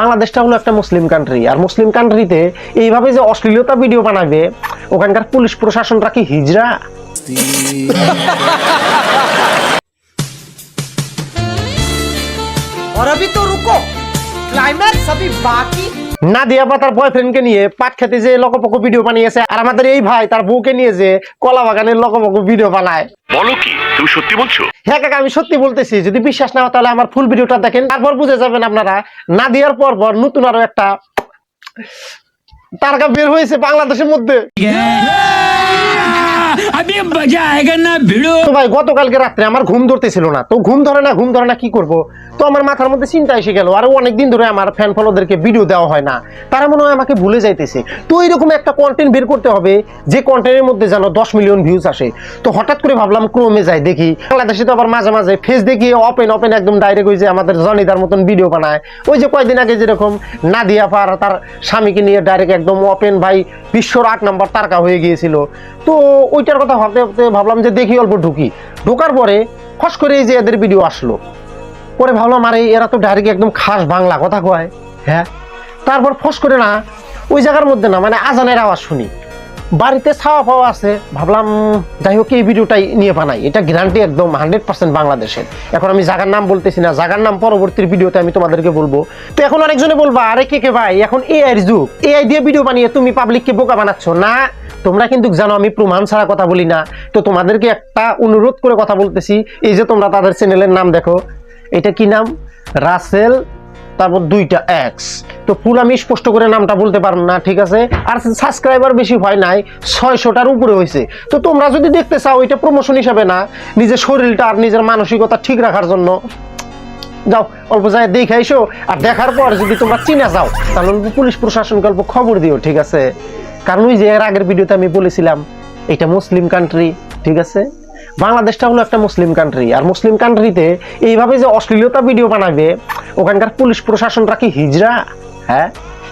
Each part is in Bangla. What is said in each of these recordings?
বাংলাদেশটা হলো একটা মুসলিম কান্ট্রি আর মুসলিম কান্ট্রিতে এইভাবে যে অশ্লীলতা ভিডিও বানাবে ওখানকার পুলিশ প্রশাসনরা কি হিজড়া और अभी तो रुको क्लाइमैक्स अभी बाकी নাদিয়া বা তার বয়ফ্রেন্ডকে নিয়ে পাট খেতে যে লকপক ভিডিও বানিয়েছে আর আমাদের এই ভাই তার বউকে নিয়ে যে কলা বাগানের লকপক ভিডিও বানায়। বলো কি তুমি সত্যি বলছো? হ্যাঁ কাকা আমি সত্যি বলতেছি যদি বিশ্বাস না হয় তাহলে আমার ফুল ভিডিওটা দেখেন তারপর বুঝে যাবেন আপনারা না দেওয়ার পর পর নতুন আরও একটা তারকা বের হয়েছে বাংলাদেশের মধ্যে। আমি না, ভিড়ো। ভাই, গতকালকে রাত্রে আমার ঘুম ধরতেছিল না। তো ঘুম ধরে না, ঘুম ধরে না কি করব? তো আমার মাথার মধ্যে চিন্তা এসে গেল, আর ধরে আমার ফ্যান ফলোদেরকে ভিডিও দেওয়া হয় না। তারা মনে হয় আমাকে ভুলে যাইতেছে। তো একটা কন্টেন্ট বের করতে হবে, যে কন্টেন্টের মধ্যে যেন দশ মিলিয়ন ভিউজ আসে। তো হঠাৎ করে ভাবলাম যাই, দেখি। বাংলাদেশে তো আবার মাঝে মাঝে ফেস একদম ডাইরেক্ট যে আমাদের জনিদার মতন ভিডিও বানায়। ওই যে কয়েকদিন আগে যেরকম নাদিয়া পার তার স্বামীকে নিয়ে ডাইরেক্ট একদম ওপেন ভাই, বিশ্বর আট নম্বর তারকা হয়ে গিয়েছিল। তো ওইটার কথা ভাবতে ভাবতে ভাবলাম যে দেখি অল্প ঢুকি। ঢোকার পরে খস করে এই যে এদের ভিডিও আসলো। পরে ভাবলাম, আরে, এরা তো ডাইরেক্ট একদম খাস বাংলা কথা কয়। হ্যাঁ? তারপর ফস করে না, ওই জায়গার মধ্যে না মানে আজানের আওয়াজ শুনি। বাড়িতে ছাওয়া পাওয়া আছে। ভাবলাম, যাই হোক, এই ভিডিওটাই নিয়ে বানাই। এটা গ্যারান্টি একদম হান্ড্রেড পার্সেন্ট বাংলাদেশের। এখন আমি জাগার নাম বলতেছি না, জাগার নাম পরবর্তী ভিডিওতে আমি তোমাদেরকে বলব। তো এখন অনেকজনে বলবা, আরে কে কে ভাই, এখন এআই যুগ। এআই দিয়ে ভিডিও বানিয়ে তুমি পাবলিককে বোকা বানাচ্ছ? না, তোমরা কিন্তু জানো আমি প্রমাণ ছাড়া কথা বলি না। তো তোমাদেরকে একটা অনুরোধ করে কথা বলতেছি, এই যে তোমরা তাদের চ্যানেলের নাম দেখো। এটা কি নাম? রাসেল তারপর দুইটা এক্স তো ফুল আমি স্পষ্ট করে নামটা বলতে পারব না, ঠিক আছে? আর সাবস্ক্রাইবার বেশি হয় নাই, ছয়শোটার উপরে হয়েছে। তো তোমরা যদি দেখতে চাও, এটা প্রমোশন হিসাবে না, নিজের শরীরটা আর নিজের মানসিকতা ঠিক রাখার জন্য। যাও, অল্প যায় দেখে আইসো, আর দেখার পর যদি তোমরা চিনা যাও, তাহলে পুলিশ প্রশাসনকে অল্প খবর দিও, ঠিক আছে? কারণ ওই যে এর আগের ভিডিওতে আমি বলেছিলাম, এটা মুসলিম কান্ট্রি ঠিক আছে? বাংলাদেশটা হলো একটা মুসলিম কান্ট্রি আর মুসলিম কান্ট্রিতে এইভাবে যে অশ্লীলতা ভিডিও বানাবে ওখানকার পুলিশ প্রশাসনটা কি হিজরা হ্যাঁ?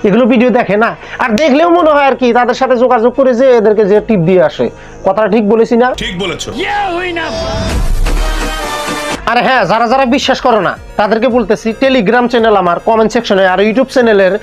এগুলো ভিডিও দেখে না? আর দেখলেও মনে হয় আর কি তাদের সাথে যোগাযোগ করে যে এদেরকে যে টিপ দিয়ে আসে। কথাটা ঠিক বলেছি না? ঠিক বলেছ। আর হ্যাঁ যারা যারা বিশ্বাস করো না তাদেরকে বলতেছি টেলিগ্রাম চ্যানেল আমার কমেন্ট সেকশনে আর ইউটিউব চ্যানেলের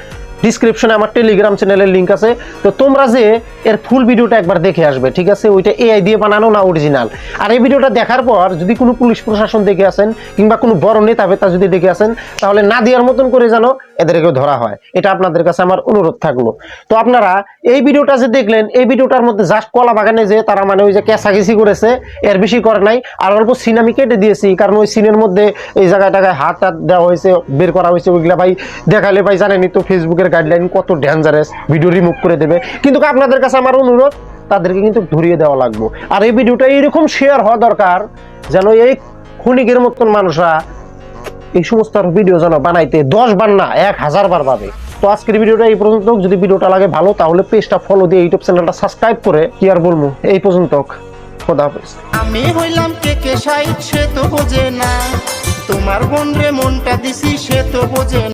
ডিসক্রিপশনে আমার টেলিগ্রাম চ্যানেলের লিংক আছে। তো তোমরা যে এর ফুল ভিডিওটা একবার দেখে আসবে, ঠিক আছে? ওইটা এআই দিয়ে বানানো না অরিজিনাল আর এই ভিডিওটা দেখার পর যদি কোনো পুলিশ প্রশাসন দেখে আসেন, কিংবা কোনো বড় নেতা বেতা যদি দেখে আসেন, তাহলে না দেওয়ার মতন করে যেন এদেরকে ধরা হয়। এটা আপনাদের কাছে আমার অনুরোধ থাকল। তো আপনারা এই ভিডিওটা যে দেখলেন, এই ভিডিওটার মধ্যে জাস্ট কলা বাগানে যে তারা মানে ওই যে কেসাঘেসি করেছে, এর বেশি করে নাই। আর অল্প সিন আমি কেটে দিয়েছি, কারণ ওই সিনের মধ্যে এই জায়গায় টাকায় হাত টাত দেওয়া হয়েছে, বের করা হয়েছে, ওইগুলা ভাই দেখালে ভাই জানেনি তো ফেসবুকের গাইডলাইন কত ডেঞ্জারাস ভিডিও রিমুভ করে দেবে। কিন্তু আপনাদের কাছে আমার অনুরোধ, তাদেরকে কিন্তু ধরিয়ে দেওয়া লাগবে। আর এই ভিডিওটা এইরকম শেয়ার হওয়া দরকার, যেন এই ক্ষণিকের মতন মানুষরা এই সমস্ত ভিডিও যেন বানাইতে দশ বার না, এক হাজার বার পাবে তো আজকের ভিডিওটা এই পর্যন্ত যদি ভিডিওটা লাগে ভালো, তাহলে পেজটা ফলো দিয়ে ইউটিউব চ্যানেলটা সাবস্ক্রাইব করে কি আর বলব? এই পর্যন্ত। আমি হইলাম কে কে সাইড সে তো বোঝে না। তোমার বোন রে মনটা দিছি, সে তো বোঝে না।